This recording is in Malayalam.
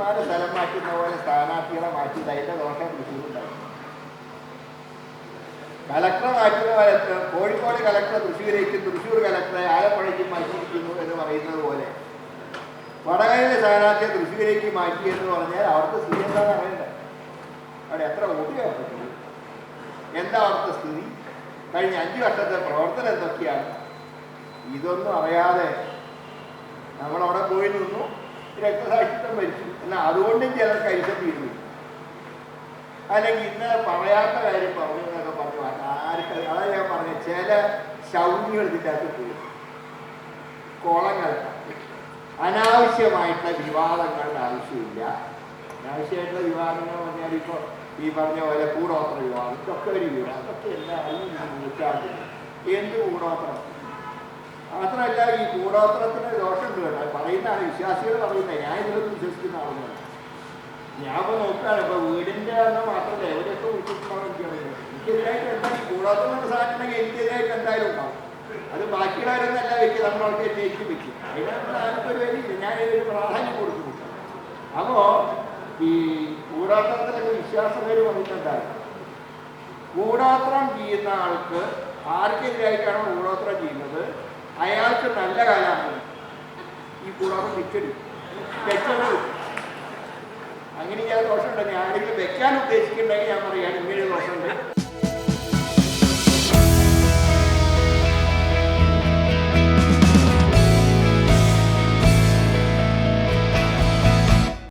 കലക്ടർമാരെ സ്ഥലം മാറ്റുന്ന പോലെ സ്ഥാനാർത്ഥികളെ മാറ്റിയത്. അതിന്റെ ദോഷം തൃശ്ശൂരുണ്ടായി. കലക്ടറെ മാറ്റുന്ന പോലെ കോഴിക്കോട് കലക്ടർ തൃശ്ശൂരേക്കും തൃശ്ശൂർ കലക്ടറെ ആലപ്പുഴയ്ക്കും മാറ്റിയിരിക്കുന്നു എന്ന് പറയുന്നത് പോലെ. വടകരയിലെ സ്ഥാനാർത്ഥിയെ തൃശ്ശൂരേക്ക് മാറ്റി എന്ന് പറഞ്ഞാൽ അവർക്ക് സ്ഥിതി എന്താണെന്ന് അറിയണ്ടേ. അവിടെ എത്ര വോട്ട് ചേർത്തിട്ടുണ്ട് എന്താ അവിടുത്തെ സ്ഥിതി? കഴിഞ്ഞ അഞ്ചു വർഷത്തെ പ്രവർത്തനം എന്തൊക്കെയാണ്? ഇതൊന്നും അറിയാതെ നമ്മളവിടെ പോയി നിന്നു. രക്തസാക്ഷിത്വം മരിച്ചു എന്നാൽ അതുകൊണ്ടും ചിലർ കഴിച്ച തീരുന്നു അല്ലെങ്കിൽ ഇന്ന് പറയാത്ത കാര്യം പറഞ്ഞു എന്നൊക്കെ പറഞ്ഞു ആർക്ക് അതാ ഞാൻ പറഞ്ഞ ചില ശൗന്യങ്ങൾ ഇതിന്റെ അകത്ത് പോയി. കോളങ്ങൾ അനാവശ്യമായിട്ടുള്ള വിവാദങ്ങളുടെ ആവശ്യമില്ല. അനാവശ്യമായിട്ടുള്ള വിവാദങ്ങൾ പറഞ്ഞാൽ ഇപ്പോൾ ഈ പറഞ്ഞ പോലെ കൂടോത്ര വിവാദം. ഇതൊക്കെ ഒരു വിവാദം. ഇതൊക്കെ എല്ലാവരും നൂറ്റാണ്ടിൽ എന്ത് കൂടോത്രം? മാത്രമല്ല ഈ കൂടോത്രത്തിന് ദോഷമുണ്ട് കേട്ടോ. പറയുന്നതാണ്. വിശ്വാസികൾ പറയുന്നത്. ഞാൻ ഇതിലൊന്നും വിശ്വസിക്കുന്ന ആളുകളാണ് ഞാൻ ഇപ്പോൾ നോക്കുകയാണ്. ഇപ്പോൾ വീടിന്റെ എണ്ണം മാത്രമല്ല എവിടെയൊക്കെ വിളിച്ചിട്ടുണ്ടോ എനിക്കറിയില്ല. എനിക്കെതിരായിട്ട് എന്താ ഈ കൂടോത്രം എന്ന സാധനം എനിക്കെതിരായിട്ട് എന്തായാലും ഉണ്ടാവും. അത് ബാക്കിയുള്ളവരൊന്നല്ല വെക്കുക. നമ്മളൊക്കെ എന്നേക്ക് വെക്കും. അതിനകത്ത് ആർക്കൊരു വലിയ ഞാൻ ഇതിന് പ്രാധാന്യം കൊടുക്കുന്നു. അപ്പോൾ ഈ കൂടാത്രത്തിലൊക്കെ വിശ്വാസപേര് വന്നിട്ടുണ്ടായിരുന്നു കൂടാത്രം ചെയ്യുന്ന ആൾക്ക് ആർക്കെതിരായിട്ടാണോ കൂടോത്രം ചെയ്യുന്നത്? അയാൾക്ക് നല്ല കാലമാണ് ഈ കൂടാതെ വെച്ചെടുക്കും വെച്ചത് അങ്ങനെ ഞാൻ ദോഷമുണ്ടെങ്കിൽ ആരെങ്കിലും വെക്കാൻ ഉദ്ദേശിക്കുന്നുണ്ടെങ്കിൽ ഞാൻ പറയാം. ഇങ്ങനെ ദോഷമുണ്ട്.